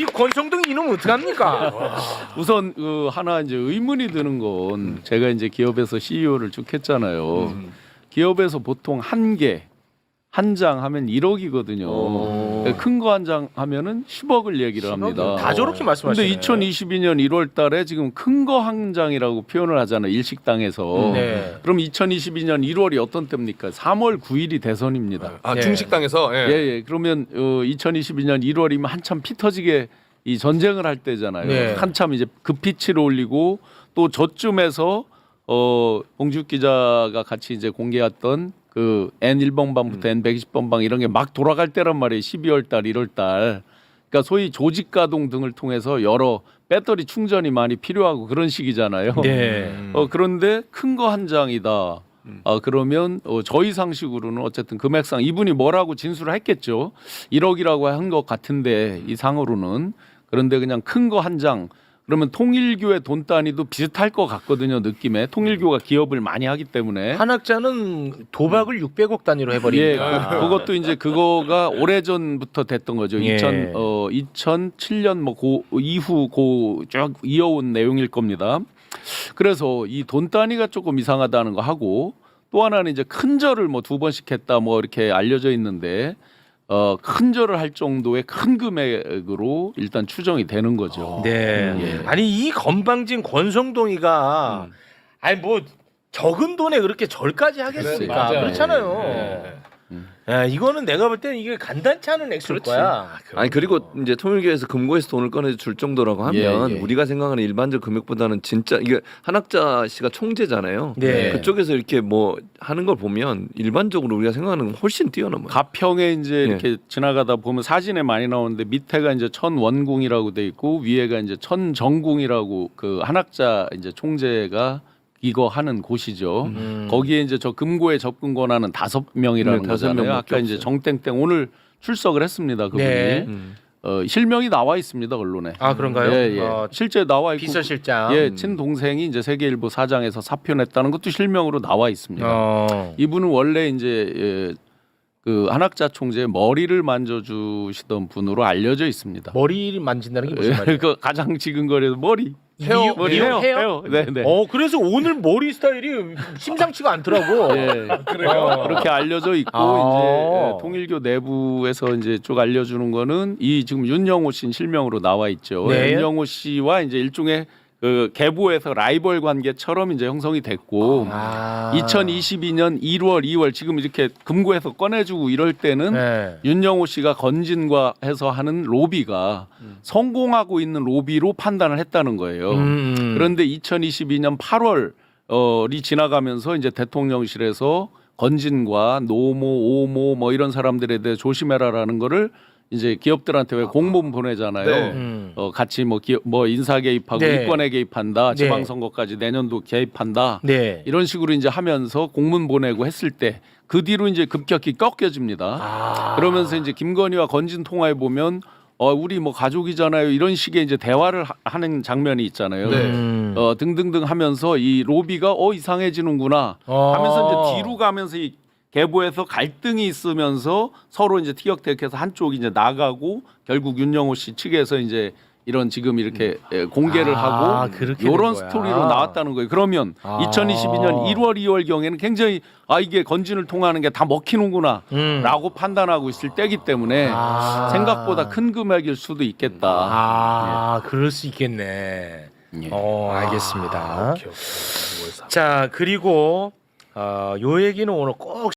이 권성동 이놈 어떡합니까? 우선 그 하나 이제 의문이 드는 건 제가 이제 기업에서 CEO를 쭉 했잖아요. 기업에서 보통 한 개, 한 장 하면 1억이거든요. 큰 거 한 장 하면은 10억을 얘기를 합니다. 다 저렇게 근데 말씀하시네. 2022년 1월 달에 지금 큰 거 한 장이라고 표현을 하잖아요. 일식당에서. 네. 그럼 2022년 1월이 어떤 때입니까? 3월 9일이 대선입니다. 아 예. 중식당에서 예. 예, 예. 그러면 어, 2022년 1월이면 한참 피 터지게 이 전쟁을 할 때잖아요. 네. 한참 이제 급피치를 올리고 또 저쯤에서 어 봉주 기자가 같이 이제 공개했던 그 N1번 방부터 N120번 방 이런 게 막 돌아갈 때란 말이에요. 12월 달, 1월 달. 그러니까 소위 조직 가동 등을 통해서 여러 배터리 충전이 많이 필요하고 그런 시기잖아요. 네. 어 그런데 큰 거 한 장이다. 아 그러면 어, 저희 상식으로는 어쨌든 금액상 이분이 뭐라고 진술을 했겠죠. 1억이라고 한 것 같은데 이 상으로는 그런데 그냥 큰 거 한 장. 그러면 통일교의 돈 단위도 비슷할 것 같거든요. 느낌에 통일교가 기업을 많이 하기 때문에. 한 학자는 도박을 600억 단위로 예, 해버리니까. 그- 그것도 이제 그거가 오래 전부터 됐던 거죠. 예. 2000 어 2007년 뭐 고 이후 고쭉 이어온 내용일 겁니다. 그래서 이 돈 단위가 조금 이상하다는 거 하고 또 하나는 이제 큰 절을 뭐 두 번씩 했다 뭐 이렇게 알려져 있는데 어 큰 절을 할 정도의 큰 금액으로 일단 추정이 되는 거죠. 네. 예. 아니 이 건방진 권성동이가 아니 뭐 적은 돈에 그렇게 절까지 하겠습니까? 맞아요. 그렇잖아요. 예. 야, 이거는 내가 볼 때는 이게 간단치 않은 액수일 거야. 아니 그리고 이제 통일교에서 금고에서 돈을 꺼내 줄 정도라고 하면 예, 예. 우리가 생각하는 일반적 금액보다는 진짜 이게 한학자 씨가 총재잖아요. 네. 그쪽에서 이렇게 뭐 하는 걸 보면 일반적으로 우리가 생각하는 건 훨씬 뛰어넘어요. 가평에 이제 예. 이렇게 지나가다 보면 사진에 많이 나오는데 밑에가 이제 천원궁이라고 돼 있고 위에가 이제 천정궁이라고 그 한학자 이제 총재가 이거 하는 곳이죠. 음. 거기에 이제 저 금고에 접근 권한은 다섯 명이라는 네, 다섯 거잖아요. 아까 이제 없어요. 정땡땡 오늘 출석을 했습니다. 그분이 네. 음. 어, 실명이 나와 있습니다 언론에. 아 그런가요? 예, 예. 어, 실제 나와 있고 비서실장. 예, 친동생이 이제 세계일보 사장에서 사표 냈다는 것도 실명으로 나와 있습니다. 어. 이분은 원래 이제 예, 그 한학자 총재의 머리를 만져주시던 분으로 알려져 있습니다. 머리를 만진다는 게 무슨 예, 말이야? 그 가장 지근거리에서 머리, 헤어, 머리, 헤어, 헤어? 헤어. 네, 네. 어 그래서 오늘 머리 스타일이 심상치가 않더라고. 예, 그래요. 그렇게 알려져 있고 아. 이제 예, 통일교 내부에서 이제 쭉 알려주는 거는 이 지금 윤영호 씨 실명으로 나와 있죠. 네. 윤영호 씨와 이제 일종의 그 계보에서 라이벌 관계처럼 이제 형성이 됐고 아. 2022년 1월, 2월 지금 이렇게 금고에서 꺼내주고 이럴 때는 네. 윤영호 씨가 건진과 해서 하는 로비가 성공하고 있는 로비로 판단을 했다는 거예요. 음. 그런데 2022년 8월이 지나가면서 이제 대통령실에서 건진과 노모, 오모 뭐 이런 사람들에 대해 조심해라라는 거를 이제 기업들한테 왜 공문 보내잖아요. 네. 음. 어 같이 뭐 기업 뭐 인사 개입하고 네. 이권에 개입한다. 네. 지방선거까지 내년도 개입한다. 네. 이런 식으로 이제 하면서 공문 보내고 했을 때 그 뒤로 이제 급격히 꺾여집니다. 아. 그러면서 이제 김건희와 건진 통화해 보면 어 우리 뭐 가족이잖아요. 이런 식의 이제 대화를 하, 하는 장면이 있잖아요. 네. 음. 어 등등등 하면서 이 로비가 어 이상해지는구나 어. 하면서 이제 뒤로 가면서 이 계보에서 갈등이 있으면서 서로 이제 티격태격해서 한쪽이 이제 나가고 결국 윤영호 씨 측에서 이제 이런 지금 이렇게 예, 공개를 아, 하고 그렇게 된 이런 거야. 스토리로 나왔다는 거예요. 그러면 아. 2022년 1월 2월 경에는 굉장히 아 이게 건진을 통하는 게다 먹히는구나라고 음. 판단하고 있을 때기 때문에 아. 생각보다 큰 금액일 수도 있겠다. 아, 그럴 수 있겠네. 예. 어, 알겠습니다. 아. 자, 그리고 어, 요 얘기는 오늘 꼭